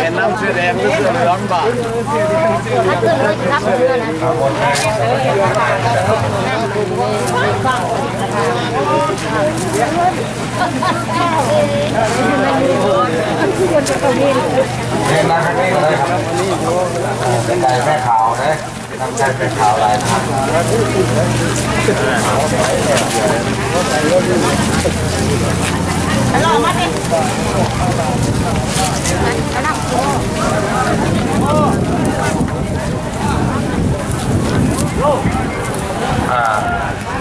เป็นน้ำเสื้อแดงหรือเสื้อเหลืองบ้างเล่นมาครั้งนี้เลยครับเป็นไก่แม่ขาวนะทำไก่แม่ขาวลายนะครับอ่า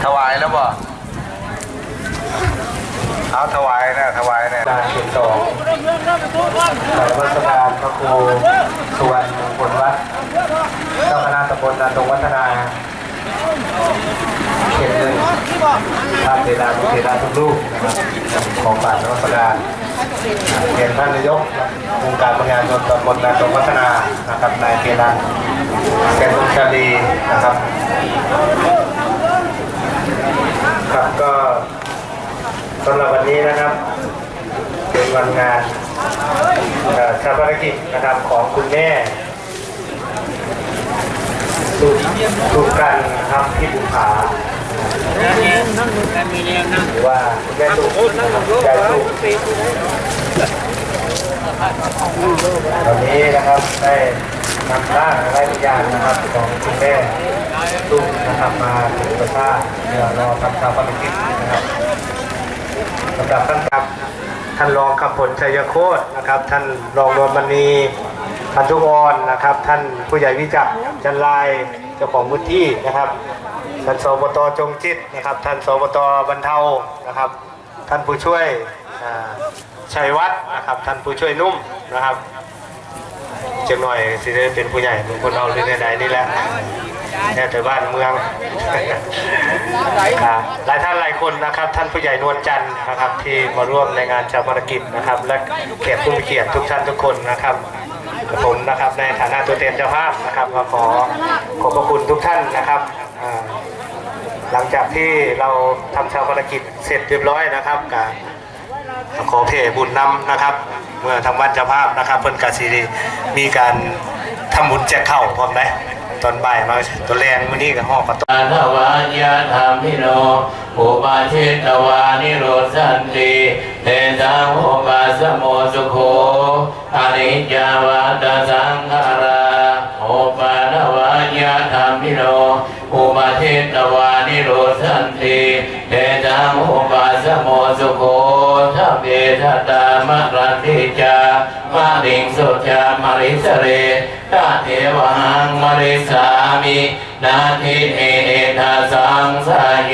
ถวายแล้วบ่เอาถวายนะถวายนะการสิบสองสารวัตรการพระครูสุวรรณมงคลวัดเจ้าคณะตำบลนันตงวัฒนาเขตหนึ่งท่านเทดาทุกเทดาทุกลูกนะครับของบาทนวัตการเขียนท่านนายกองค์การบริหารส่วนตำบลนันตงวัฒนานะครับนายเทดาแกนุชาลีนะครับครับ ก็สำหรับวันนี้นะครับ เป็นวันงานชาปนกิจนะครับของคุณแม่สุสุกันนะครับที่บุภาหรือว่าคุณแม่สุยายสุวันนี้นะครับได้นำร่างไร้วิญญาณนะครับของคุณแม่ สุนะครับมาถึงประชาเดี๋ยวรอทำชาวปนกิจนะครับสำหรับท่านครับท่านรองขับผลชัยโคตรนะครับ ท่านรองรวมมณีพันธุกรนะครับ ท่านผู้ใหญ่วิจักรจันลายเจ้าของพื้นที่นะครับท่านสบตจงจิตนะครับ ท่านสบตบรรเทานะครับ ท่านผู้ช่วยชัยวัฒน์นะครับ ท่านผู้ช่วยนุ่มนะครับเจียงหน่อยสิได้เป็นผู้ใหญ่เป็นคนเอาเรื่องใดๆนี่แหละ แค่แต่บ้านเมือง หลายท่านหลายคนนะครับ ท่านผู้ใหญ่นวลจันทร์นะครับ ที่มาร่วมในงานชาวปนกิจนะครับ และแขกผู้มีเกียรติทุกท่านทุกคนนะครับผมนะครับในฐานะตัวแทนเจ้าภาพนะครับก็ขอขอบพระคุณทุกท่านนะครับหลังจากที่เราทำชาวปนกิจเสร็จเรียบร้อยนะครับกับขอเพบุญนำนะครับ เมื่อทางบ้านเจ้าภาพนะครับเพิ่นกาซีมีการทำบุญแจกข้าพร้อมไหม ตอนบ่ายมาตอนแรงมื้อนี้กับห่อประตูอาทวายาธรรมิโนอุปาชิตวานิโรสันติเตจังโอุปาสโมสุโขอนิจาวัตสังขาราอุปาทวายาธรรมิโนอุปาชิตวานิโรสันติเตจังโอุปาสโมสุโขทัพเบทตามะรันติจ มาริงสุจามาริสเรตาเทวังมาริสามินาทิเอเอทาสังสายโย